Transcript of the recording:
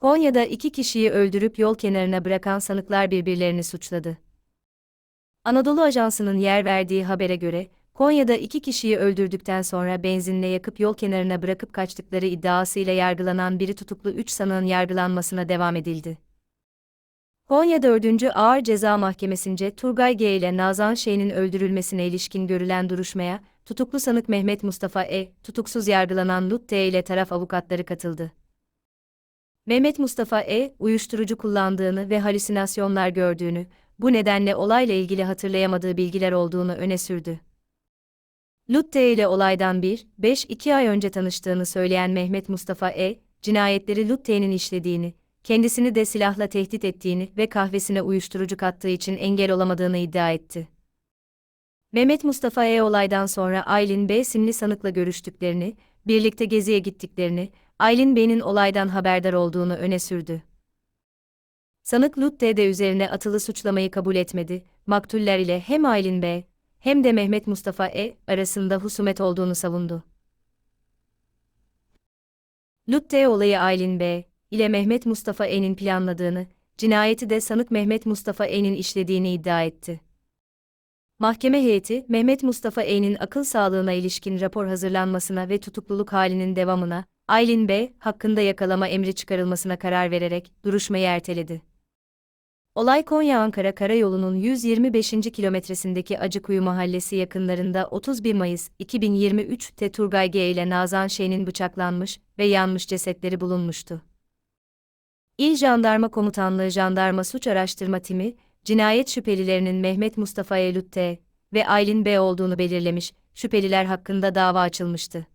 Konya'da iki kişiyi öldürüp yol kenarına bırakan sanıklar birbirlerini suçladı. Anadolu Ajansı'nın yer verdiği habere göre, Konya'da iki kişiyi öldürdükten sonra benzinle yakıp yol kenarına bırakıp kaçtıkları iddiasıyla yargılanan biri tutuklu 3 sanığın yargılanmasına devam edildi. Konya 4. Ağır Ceza Mahkemesi'nce Turgay G ile Nazan Şeyh'in öldürülmesine ilişkin görülen duruşmaya, tutuklu sanık Mehmet Mustafa E, tutuksuz yargılanan Lut T ile taraf avukatları katıldı. Mehmet Mustafa E, uyuşturucu kullandığını ve halüsinasyonlar gördüğünü, bu nedenle olayla ilgili hatırlayamadığı bilgiler olduğunu öne sürdü. Lutte ile olaydan 1-5-2 ay önce tanıştığını söyleyen Mehmet Mustafa E, cinayetleri Lutte'nin işlediğini, kendisini de silahla tehdit ettiğini ve kahvesine uyuşturucu kattığı için engel olamadığını iddia etti. Mehmet Mustafa E olaydan sonra Aylin B isimli sanıkla görüştüklerini, birlikte geziye gittiklerini, Aylin Bey'in olaydan haberdar olduğunu öne sürdü. Sanık Lutte de üzerine atılı suçlamayı kabul etmedi, maktuller ile hem Aylin B hem de Mehmet Mustafa E arasında husumet olduğunu savundu. Lutte olayı Aylin B ile Mehmet Mustafa E'nin planladığını, cinayeti de sanık Mehmet Mustafa E'nin işlediğini iddia etti. Mahkeme heyeti, Mehmet Mustafa E'nin akıl sağlığına ilişkin rapor hazırlanmasına ve tutukluluk halinin devamına, Aylin B. hakkında yakalama emri çıkarılmasına karar vererek duruşmayı erteledi. Olay Konya-Ankara Karayolu'nun 125. kilometresindeki Acıkuyu Mahallesi yakınlarında 31 Mayıs 2023'te Turgay G ile Nazan Şeyh'in bıçaklanmış ve yanmış cesetleri bulunmuştu. İl Jandarma Komutanlığı Jandarma Suç Araştırma Timi, cinayet şüphelilerinin Mehmet Mustafa Elut T. ve Aylin B olduğunu belirlemiş, şüpheliler hakkında dava açılmıştı.